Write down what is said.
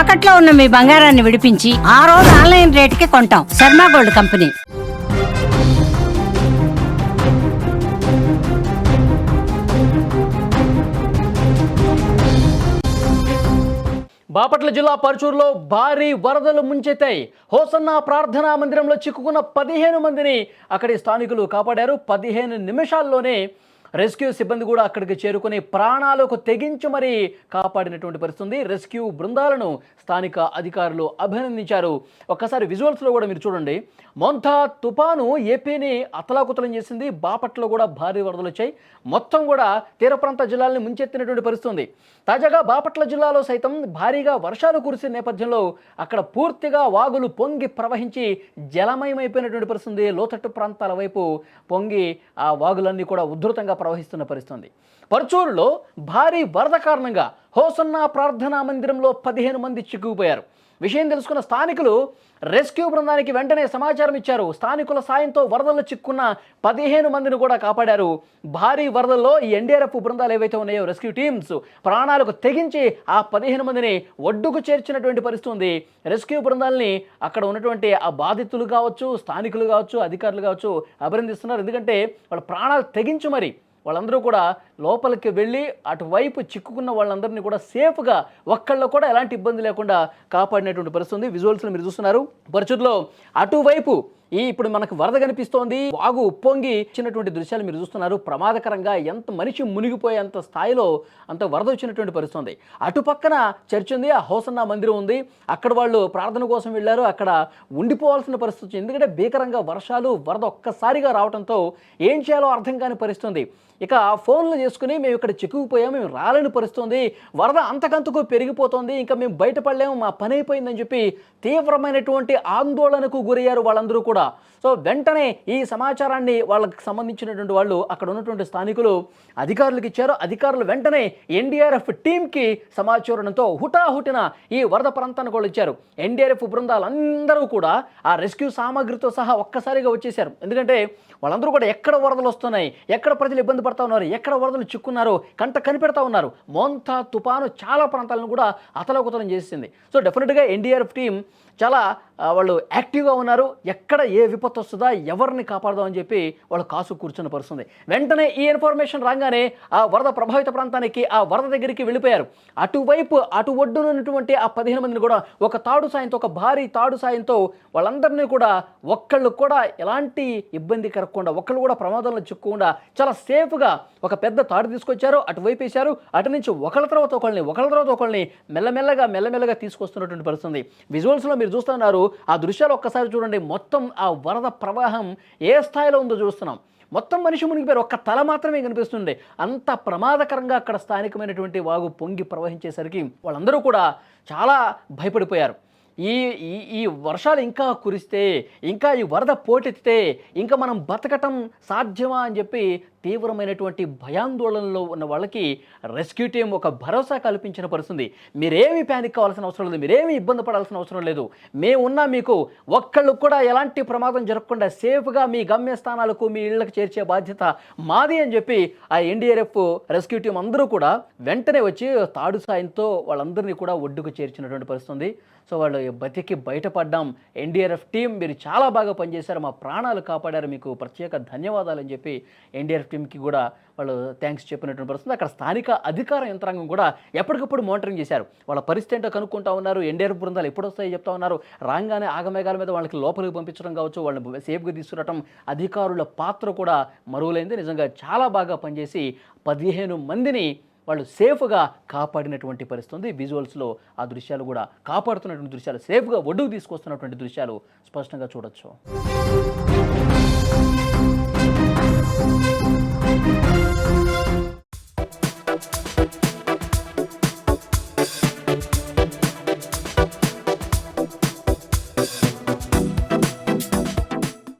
తాకట్లో ఉన్న మీ బంగారాన్ని విడిపించి ఆ రోజు ఆన్లైన్ రేటుకి కొంటాం. Sharma gold company. బాపట్ల జిల్లా పరుచూరులో భారీ వరదలు ముంచెత్తాయి. హోసన్న ప్రార్థనా మందిరంలో చిక్కుకున్న పదిహేను మందిని అక్కడి స్థానికులు కాపాడారు. పదిహేను నిమిషాల్లోనే రెస్క్యూ సిబ్బంది కూడా అక్కడికి చేరుకుని ప్రాణాలకు తెగించి మరీ కాపాడినటువంటి పరిస్థితి రెస్క్యూ బృందాలను స్థానిక అధికారులు అభినందించారు. ఒక్కసారి విజువల్స్లో కూడా మీరు చూడండి. మొంతా తుపాను ఏపీని అతలాకుతలం చేసింది. బాపట్లో కూడా భారీ వరదలు వచ్చాయి. మొత్తం కూడా తీర ప్రాంత జిల్లాల్ని ముంచెత్తినటువంటి పరిస్థితుంది. తాజాగా బాపట్ల జిల్లాలో సైతం భారీగా వర్షాలు కురిసిన నేపథ్యంలో అక్కడ పూర్తిగా వాగులు పొంగి ప్రవహించి జలమయమైపోయినటువంటి పరిస్థితుంది. లోతట్టు ప్రాంతాల వైపు పొంగి ఆ వాగులన్నీ కూడా ఉధృతంగా ప్రవహిస్తున్న పరిస్థితుంది. పరుచూరులో భారీ వరద కారణంగా హోసన్నా ప్రార్థనా మందిరంలో పదిహేను మంది చిక్కుకుపోయారు. విషయం తెలుసుకున్న స్థానికులు రెస్క్యూ బృందానికి వెంటనే సమాచారం ఇచ్చారు. స్థానికుల సాయంతో వరదల్లో చిక్కున్న పదిహేను మందిని కూడా కాపాడారు. భారీ వరదల్లో ఈ ఎన్డీఆర్ఎఫ్ బృందాలు ఏవైతే ఉన్నాయో రెస్క్యూ టీమ్స్ ప్రాణాలకు తెగించి ఆ పదిహేను మందిని ఒడ్డుకు చేర్చినటువంటి పరిస్థితి ఉంది రెస్క్యూ బృందాలని అక్కడ ఉన్నటువంటి ఆ బాధితులు కావచ్చు స్థానికులు కావచ్చు అధికారులు కావచ్చు అభినందిస్తున్నారు. ఎందుకంటే వాళ్ళ ప్రాణాలు తెగించు మరి వాళ్ళందరూ కూడా లోపలికి వెళ్ళి అటువైపు చిక్కుకున్న వాళ్ళందరినీ కూడా సేఫ్గా ఒక్కళ్ళు కూడా ఎలాంటి ఇబ్బంది లేకుండా కాపాడినటువంటి పరిస్థితి ఉంది. విజువల్స్లో మీరు చూస్తున్నారు. పరిస్థితుల్లో అటువైపు ఈ ఇప్పుడు మనకు వరద కనిపిస్తోంది. వాగు ఉప్పొంగి ఇచ్చినటువంటి దృశ్యాలు మీరు చూస్తున్నారు. ప్రమాదకరంగా ఎంత మనిషి మునిగిపోయేంత స్థాయిలో అంత వరద వచ్చినటువంటి పరిస్థితి ఉంది. అటు పక్కన చర్చ్ ఉంది. ఆ హోసన్న మందిరం ఉంది. అక్కడ వాళ్ళు ప్రార్థన కోసం వెళ్ళారు. అక్కడ ఉండిపోవాల్సిన పరిస్థితి ఎందుకంటే భీకరంగా వర్షాలు వరద ఒక్కసారిగా రావడంతో ఏం చేయాలో అర్థం కాని పరిస్థితి ఉంది. ఇక ఫోన్లు చేసుకుని మేము ఇక్కడ చిక్కుకుపోయాము మేము రాలేని పరుస్తుంది వరద అంతకంతకు పెరిగిపోతుంది ఇంకా మేము బయటపడలేము మా పని అయిపోయిందని చెప్పి తీవ్రమైనటువంటి ఆందోళనకు గురయ్యారు వాళ్ళందరూ కూడా. సో వెంటనే ఈ సమాచారాన్ని వాళ్ళకి సంబంధించినటువంటి వాళ్ళు అక్కడ ఉన్నటువంటి స్థానికులు అధికారులకు ఇచ్చారు. అధికారులు వెంటనే ఎన్డీఆర్ఎఫ్ టీంకి సమాచారంతో హుటాహుటిన ఈ వరద ప్రాంతానికి వాళ్ళు ఇచ్చారు ఎన్డీఆర్ఎఫ్ బృందాలందరూ కూడా ఆ రెస్క్యూ సామాగ్రితో సహా ఒక్కసారిగా వచ్చేసారు ఎందుకంటే వాళ్ళందరూ కూడా ఎక్కడ వరదలు వస్తున్నాయి ఎక్కడ ప్రజలు ఇబ్బంది పడతా ఉన్నారు. ఎక్కడ వరదలు చిక్కున్నారో కంట కనిపెడతా ఉన్నారు. మోంతా తుపాను చాలా ప్రాంతాలను కూడా అతలకుతలం చేసింది. సో డెఫినెట్గా ఎన్డీఆర్ఎఫ్ టీం చాలా వాళ్ళు యాక్టివ్గా ఉన్నారు. ఎక్కడ ఏ విపత్తు వస్తుందా ఎవరిని కాపాడదామని చెప్పి వాళ్ళు కాసు కూర్చున్న పరుస్తుంది వెంటనే ఈ ఇన్ఫర్మేషన్ రాగానే ఆ వరద ప్రభావిత ప్రాంతానికి ఆ వరద దగ్గరికి వెళ్ళిపోయారు. అటువైపు అటు ఒడ్డునున్నటువంటి ఆ పదిహేను మందిని కూడా ఒక తాడు సాయంతో ఒక భారీ తాడు సాయంతో వాళ్ళందరినీ కూడా ఒక్కళ్ళు కూడా ఎలాంటి ఇబ్బంది కలగకుండా ఒక్కళ్ళు కూడా ప్రమాదంలో చిక్కకుండా చాలా సేఫ్గా ఒక పెద్ద తాడు తీసుకొచ్చారు. అటువైపు వేశారు. అటు నుంచి ఒకళ్ళ తర్వాత ఒకళ్ళని ఒకళ్ళ తర్వాత ఒకళ్ళని మెల్లమెల్లగా మెల్లమెల్లగా తీసుకొస్తున్నటువంటి పరిస్థితుంది. విజువల్స్లో మీరు చూస్తున్నారు ఆ దృశ్యాలు ఒక్కసారి చూడండి. మొత్తం ఆ వరద ప్రవాహం ఏ స్థాయిలో ఉందో చూస్తున్నాం. మొత్తం మనిషి మునిగిపోయారు ఒక్క తల మాత్రమే కనిపిస్తుంది. అంత ప్రమాదకరంగా అక్కడ స్థానికమైనటువంటి వాగు పొంగి ప్రవహించేసరికి వాళ్ళందరూ కూడా చాలా భయపడిపోయారు. ఈ ఈ ఈ వర్షాలు ఇంకా కురిస్తే ఇంకా ఈ వరద పోటెత్తితే ఇంకా మనం బతకటం సాధ్యమా అని చెప్పి తీవ్రమైనటువంటి భయాందోళనలో ఉన్న వాళ్ళకి రెస్క్యూ టీం ఒక భరోసా కల్పించిన పరిస్థితి మీరేమీ ప్యానిక్ కావాల్సిన అవసరం లేదు మీరేమీ ఇబ్బంది పడాల్సిన అవసరం లేదు. మేమున్నా మీకు ఒక్కళ్ళు కూడా ఎలాంటి ప్రమాదం జరగకుండా సేఫ్గా మీ గమ్యస్థానాలకు మీ ఇళ్ళకి చేర్చే బాధ్యత మాది అని చెప్పి ఆ ఎన్డీఆర్ఎఫ్ రెస్క్యూ టీం అందరూ కూడా వెంటనే వచ్చి తాడు సాయంతో వాళ్ళందరినీ కూడా ఒడ్డుకు చేర్చినటువంటి పరిస్థితుంది. సో వాళ్ళు బతికి బయటపడ్డాం. ఎన్డీఆర్ఎఫ్ టీం మీరు చాలా బాగా పనిచేశారు మా ప్రాణాలు కాపాడారు మీకు ప్రత్యేక ధన్యవాదాలు అని చెప్పి ఎన్డీఆర్ఎఫ్ టీమ్కి కూడా వాళ్ళు థ్యాంక్స్ చెప్పినటువంటి పరిస్థితి అక్కడ స్థానిక అధికార యంత్రాంగం కూడా ఎప్పటికప్పుడు మానిటరింగ్ చేశారు. వాళ్ళ పరిస్థితి ఏంటో కనుక్కుంటా ఉన్నారు. ఎన్డీఆర్ఎఫ్ బృందాలు ఎప్పుడు వస్తాయో చెప్తా ఉన్నారు. రాగానే ఆగమేఘాల మీద వాళ్ళకి లోపలికి పంపించడం కావచ్చు వాళ్ళని సేఫ్గా తీసుకురావటం అధికారుల పాత్ర కూడా మరువులైంది నిజంగా చాలా బాగా పనిచేసి పదిహేను మందిని వాళ్ళు సేఫ్గా కాపాడినటువంటి పరిస్థితి ఉంది విజువల్స్లో ఆ దృశ్యాలు కూడా కాపాడుతున్నటువంటి దృశ్యాలు సేఫ్గా ఒడ్డుకు తీసుకొస్తున్నటువంటి దృశ్యాలు స్పష్టంగా చూడొచ్చు. thank you